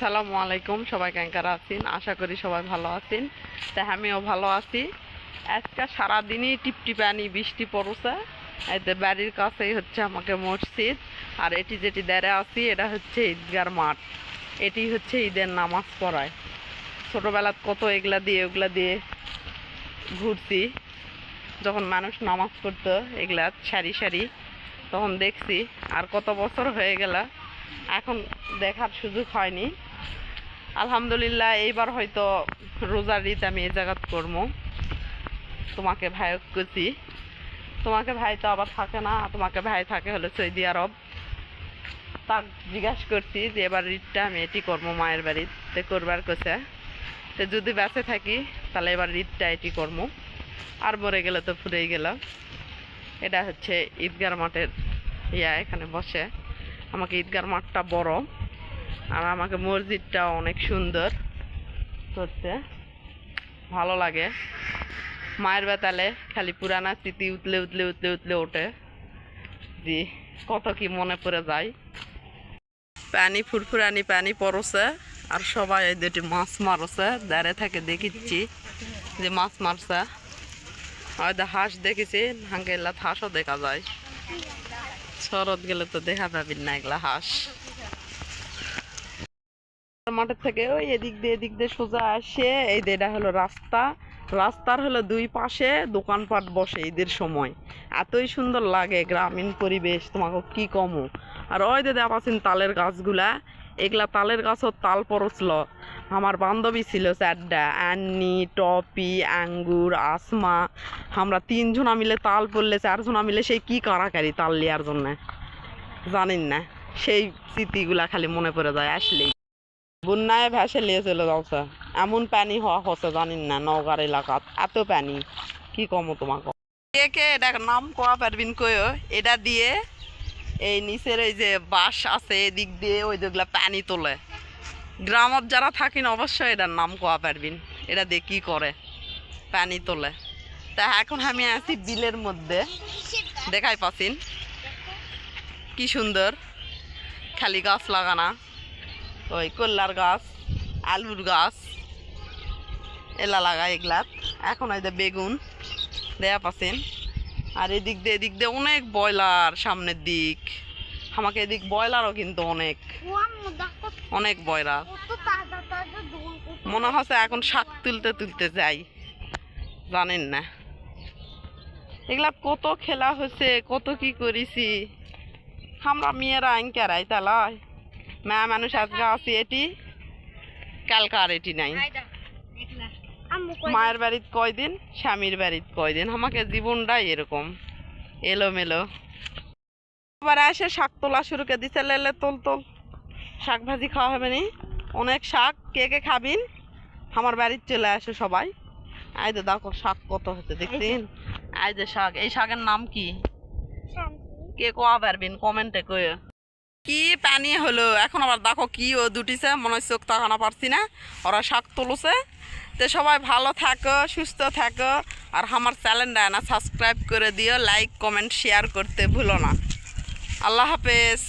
সালামু আলাইকুম, সবাই ক্যাঙ্কার আছেন? আশা করি সবাই ভালো আছেন। তা আমিও ভালো আছি। আজকে সারাদিনই টিপটিপানি বৃষ্টি পড়ছে। এতে বাড়ির কাছেই হচ্ছে আমাকে মসজিদ। আর এটি যেটি দাঁড়ে আছি, এটা হচ্ছে ঈদগার মাঠ। এটি হচ্ছে ঈদের নামাজ পড়ায়। ছোটোবেলাত কত এগুলা দিয়ে, ওগুলা দিয়ে ঘুরছি। যখন মানুষ নামাজ পড়তো, এগুলা সারি সারি, তখন দেখছি। আর কত বছর হয়ে গেল, এখন দেখার সুযোগ হয়নি। আলহামদুলিল্লাহ, এইবার হয়তো রোজার ঈদ আমি এই জায়গাত করব তোমাকে ভাই করছি তোমাকে ভাই তো আবার থাকে না, তোমাকে ভাই থাকে হলো সৌদি আরব। তাক জিজ্ঞাসা করছি যে এবার ঈদটা আমি এটি করব মায়ের বাড়িতে করবার কোছে তো যদি বেঁচে থাকি, তাহলে এবার ঈদটা এটি করব আর মরে গেলে তো ফুরেই গেল। এটা হচ্ছে ঈদগার মাঠের ইয়া, এখানে বসে। আমাকে ঈদগার মাঠটা বড়। আর আমাকে মসজিদটা অনেক সুন্দর করছে ভালো লাগে। মায়ের বেতালে খালি পুরানা স্মৃতি উতলে উতলে উতলে উতলে ওঠে। জি, কত কি মনে পড়ে যায়। পানি, ফুরফুরানি পানি পড়ছে আর সবাই এই দুটি মাছ মারছে। দাঁড়ে থেকে দেখিচ্ছি যে মাছ মারছে। হয়তো হাঁস দেখেছি হাঙ্গে এলা হাঁসও দেখা যায়। শরৎ গেলে তো দেখা পাবেন না, এগুলা হাঁস। মাঠের থেকে ওই এদিক দিয়ে এদিক দিয়ে সোজা আসে। এই এটা হলো রাস্তা। রাস্তার হলো দুই পাশে দোকানপাট বসে ঈদের সময়। এতই সুন্দর লাগে গ্রামীণ পরিবেশ, তোমাকে কি কমো? আর ওই দেখা পাচ্ছেন তালের গাছগুলা, এগুলা তালের গাছও তাল পড়ছিল আমার বান্ধবী ছিল চারটা অ্যান্নি টপি, আঙ্গুর, আসমা। আমরা তিনজনা মিলে তাল পড়লে চারজনা মিলে সেই কি কারাকারি তাল নেওয়ার জন্য? জানেন না, সেই স্মৃতিগুলা খালি মনে পড়ে যায়, আসলেই। বন্যায় ভেসে নিয়ে চলে যাচ্ছে এমন পানি হওয়া হচ্ছে জানিন না, নওগাঁর এলাকাত। এত পানি, কি কমো তোমাকে? কে এটা নাম কোয়া পারবিন কয় এটা দিয়ে এই নিচের এই যে বাঁশ আছে, এদিক দিয়ে ওই যেগুলা পানি তোলে। গ্রামত যারা থাকেন, অবশ্যই এটার নাম কোয়া পারবিন। এটা দিয়ে কি করে? পানি তোলে। তা এখন আমি আছি বিলের মধ্যে। দেখাই পাচ্ছেন কি সুন্দর। খালি গাছ লাগানা। ওই কল্লার গাছ আলুর গাছ এলা লাগা এগুলাত এখন যে বেগুন দেয়া পাচ্ছেন আর এদিক দিয়ে এদিক দিয়ে অনেক ব্রয়লার সামনের দিক। আমাকে এদিক ব্রয়লারও কিন্তু অনেক। অনেক ব্রয়লার। মনে হচ্ছে এখন শাক তুলতে তুলতে যাই। জানেন না। এগুলা কত খেলা হয়েছে কত কি করেছি। আমরা মেয়েরা আইনকারাই তালাই মা মানুষ আজকে আছি এটি কালকে আর এটি নাই। মায়ের বাড়িত কয়দিন স্বামীর বাড়িত কয়দিন আমাকে জীবনটাই এরকম এলোমেলো। আবার এসে শাক তোলা শুরু করে দিছে লেলে তোল তোল। শাক ভাজি খাওয়া হবে নি? অনেক শাক কে কে খাবিন আমার বাড়ির চলে আসে সবাই। আই যে দেখো শাক কত হচ্ছে দেখছেন আই যে শাক এই শাকের নাম কি? কে কোয়া পারবেন কমেন্টে কয়ে কি পানি হলো? এখন আবার দেখো কি ও দুটিছে, মনে হয় চোখ তাকানো পারছি না। ওরা শাক তুলছে। তো সবাই ভালো থাকো, সুস্থ থাকো। আর আমার চ্যানেলটা না সাবস্ক্রাইব করে দিও, লাইক, কমেন্ট, শেয়ার করতে ভুলো না। আল্লাহ হাফেজ।